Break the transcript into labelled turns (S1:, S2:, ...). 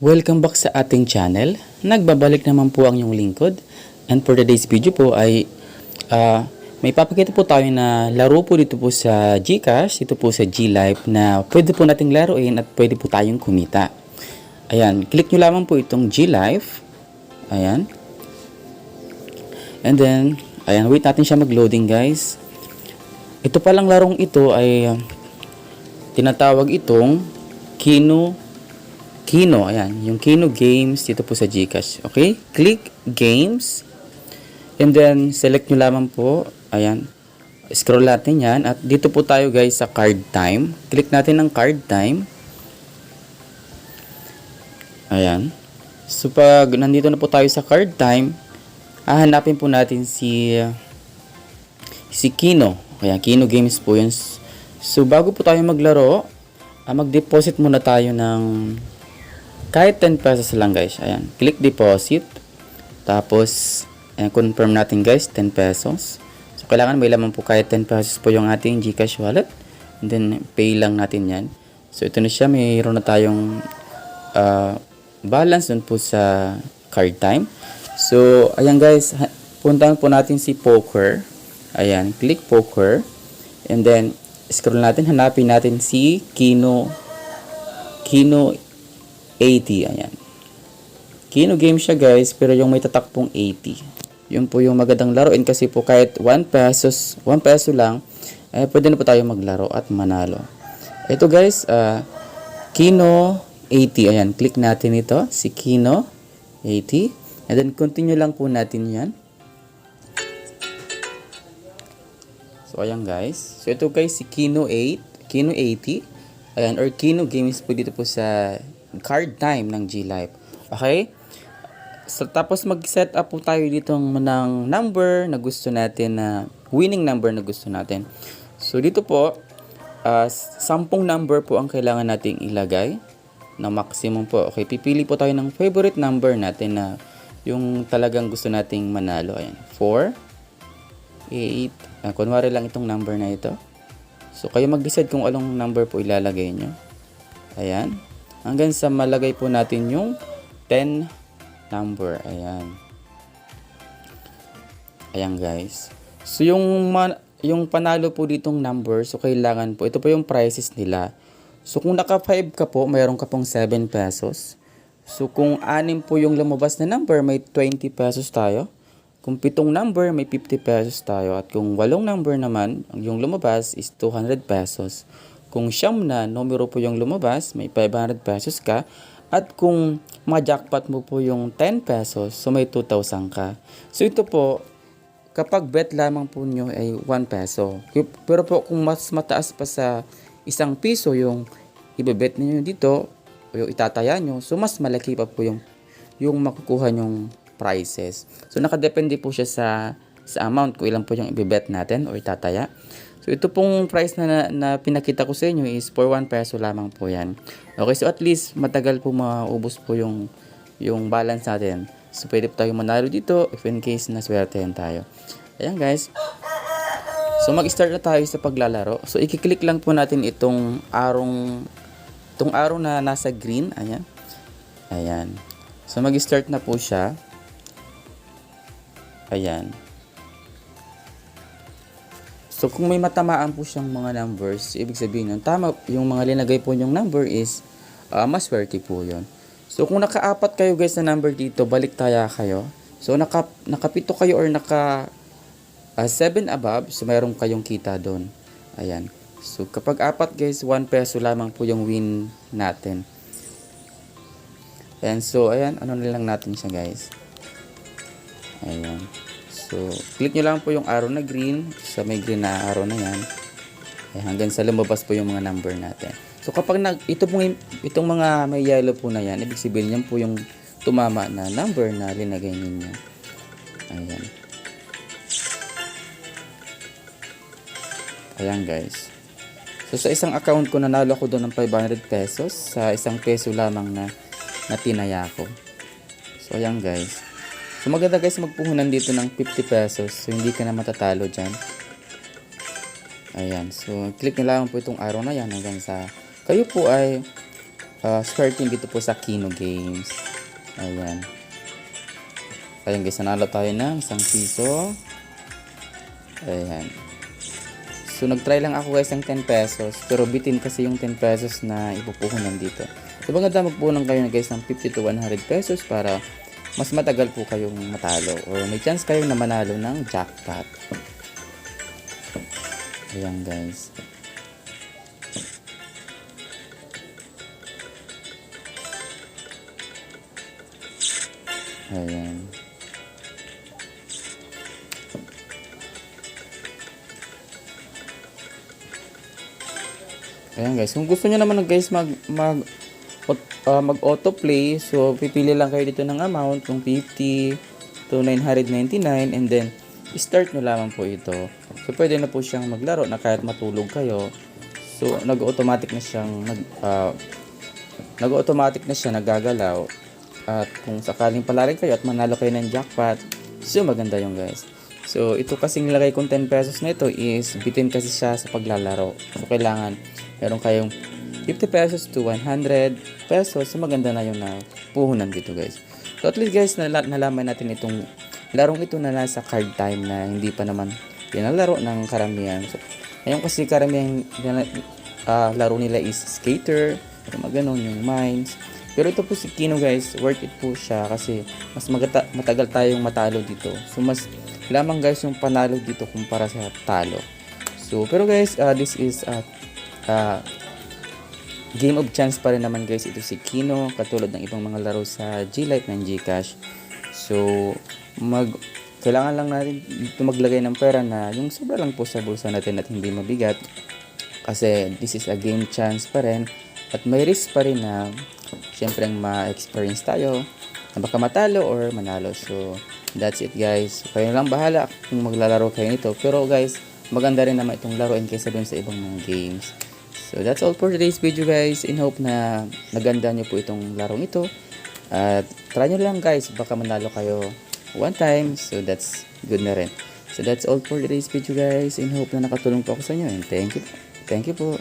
S1: Welcome back sa ating channel. Nagbabalik naman po ang yung lingkod. And for today's video po ay ah, may papakita po tayo na laro po dito po sa Gcash, dito po sa G-Life na pwede po nating laruin at pwede po tayong kumita. Ayan, click nyo lamang po itong G-Life. Ayan. And then, ayan, wait natin siya mag-loading guys. Ito palang larong ito ay tinatawag itong Kino Kino, ayan, yung Kino Games dito po sa GCash. Okay? Click Games. And then, select nyo lamang po. Ayan. Scroll natin yan. At dito po tayo guys sa card time. Click natin ang card time. Ayan. So, pag nandito na po tayo sa card time, hahanapin po natin si si Kino. Kaya Kino Games po yun. So, bago po tayo maglaro, ah, mag-deposit muna tayo ng kahit 10 pesos lang guys. Ayan. Click deposit. Tapos, ayan, confirm natin guys, 10 pesos. So, kailangan may laman po kahit 10 pesos po yung ating Gcash wallet. And then, pay lang natin yan. So, ito na siya. Mayroon na tayong ah, balance dun po sa card time. So, ayan guys. ha- Puntahan po natin si poker. Ayan. Click poker. And then, scroll natin. Hanapin natin si Kino Kino 80. Ayan. Kino game siya guys, pero yung may tatakpong 80. Yun po yung magandang laruin kasi po kahit 1 pesos, 1 peso lang, eh, pwede na po tayo maglaro at manalo. Ito guys, ah, Kino 80. Ayan, click natin ito, si Kino 80. And then continue lang po natin yan. So, ayan guys. So, ito guys, si Kino 8, Kino 80. Ayan, or Kino Games po dito po sa card time ng G-Life. Okay? So, tapos mag-set up po tayo dito ng number na gusto natin na winning number na gusto natin. So, dito po, uh, sampung number po ang kailangan nating ilagay na maximum po. Okay, pipili po tayo ng favorite number natin na yung talagang gusto nating manalo. Ayan, 4, 8, ah, kunwari lang itong number na ito. So, kayo mag-decide kung anong number po ilalagay nyo. Ayan. Hanggang sa malagay po natin yung 10 number. Ayan. Ayan guys. So, yung, yung panalo po ditong number, so kailangan po, ito po yung prices nila. So, kung naka 5 ka po, mayroon ka pong 7 pesos. So, kung 6 po yung lumabas na number, may 20 pesos tayo. Kung pitong number, may 50 pesos tayo. At kung walong number naman, yung lumabas is 200 pesos. Kung siyam na numero po yung lumabas, may 500 pesos ka. At kung ma-jackpot mo po yung 10 pesos, so may 2,000 ka. So ito po, kapag bet lamang po nyo ay 1 peso. Pero po kung mas mataas pa sa isang piso yung ibebet niyo dito, o yung itataya nyo, so mas malaki pa po yung, yung makukuha nyong prices. So nakadepende po siya sa sa amount kung ilan po yung ibebet natin o itataya. So ito pong price na, na, na pinakita ko sa inyo is for 1 peso lamang po yan. Okay, so at least matagal po maubos po yung yung balance natin. So pwede po tayo manalo dito if in case na swertehan tayo. Ayan guys. So mag-start na tayo sa paglalaro. So i-click lang po natin itong arong itong arrow na nasa green. Ayan. Ayan. So mag-start na po siya. Ayan. So kung may matamaan po siyang mga numbers, ibig sabihin yun, tama yung mga linagay po yung number is uh, maswerte po yun. So kung nakaapat kayo guys na number dito, balik taya kayo. So naka, nakapito kayo or naka 7 above, so mayroon kayong kita doon. Ayan. So kapag apat guys, 1 peso lamang po yung win natin. Ayan, so ayan, ano na lang natin siya guys. Ayan. So, click nyo lang po yung arrow na green sa may green na arrow na yan. Ayan, hanggang sa lumabas po yung mga number natin. So, kapag nag, ito pong, itong mga may yellow po na yan, ibig sabihin yan po yung tumama na number na linagay ninyo. Ayan. Ayan guys. So, sa isang account ko, nanalo ko doon ng 500 pesos sa isang peso lamang na, na tinaya ko. So, ayan guys. So maganda guys magpuhunan dito ng 50 pesos. So hindi ka na matatalo dyan. Ayan. So click nyo lang po itong arrow na yan hanggang sa kayo po ay uh, starting dito po sa Kino Games. Ayan. Ayan guys, nanalo tayo ng isang piso. Ayan. So, nag-try lang ako guys ng 10 pesos. Pero bitin kasi yung 10 pesos na ipupuhunan dito. So, maganda magpunan kayo na guys ng 50 to 100 pesos para mas matagal po kayong matalo. Or may chance kayo na manalo ng jackpot. Ayan guys. Ayan. Ayan guys, kung gusto niyo naman guys mag mag uh, mag autoplay, so pipili lang kayo dito ng amount, kung 50 to 999 and then start nyo lamang po ito. So pwede na po siyang maglaro na kahit matulog kayo. So nag-automatic na siyang nag uh, nag-automatic na siya nagagalaw. At kung sakaling pala rin kayo at manalo kayo ng jackpot, so maganda yung guys. So ito kasing nilagay kong 10 pesos na ito is bitin kasi siya sa paglalaro. So kailangan meron kayong 50 pesos to 100 pesos. So maganda na yung na puhunan dito guys. So at least guys nala- nalaman natin itong larong ito na nasa card time na hindi pa naman pinalaro ng karamihan. So, ngayon kasi karamihan uh, laro nila is skater, yung mga ganun, yung mines. Pero ito po si Kino guys, worth it po siya kasi mas magata- matagal tayong matalo dito. So mas lamang guys yung panalo dito kumpara sa talo. So pero guys, uh, this is uh, uh, game of chance pa rin naman guys. Ito si Kino katulad ng ibang mga laro sa G-Life ng Gcash. So mag kailangan lang natin maglagay ng pera na yung sobra lang po sa bulsa natin at hindi mabigat. Kasi this is a game chance pa rin. At may risk pa rin na syempre ma-experience tayo na baka matalo or manalo. So that's it guys. Kayo lang bahala kung maglalaro kayo nito. Pero guys maganda rin naman itong laruin kaysa dun sa ibang mga games so that's all for today's video guys. In hope na naganda nyo po itong larong ito. At try nyo lang guys. Baka manalo kayo one time. So that's good na rin. So that's all for today's video guys. In hope na nakatulong po ako sa inyo. And thank you thank you po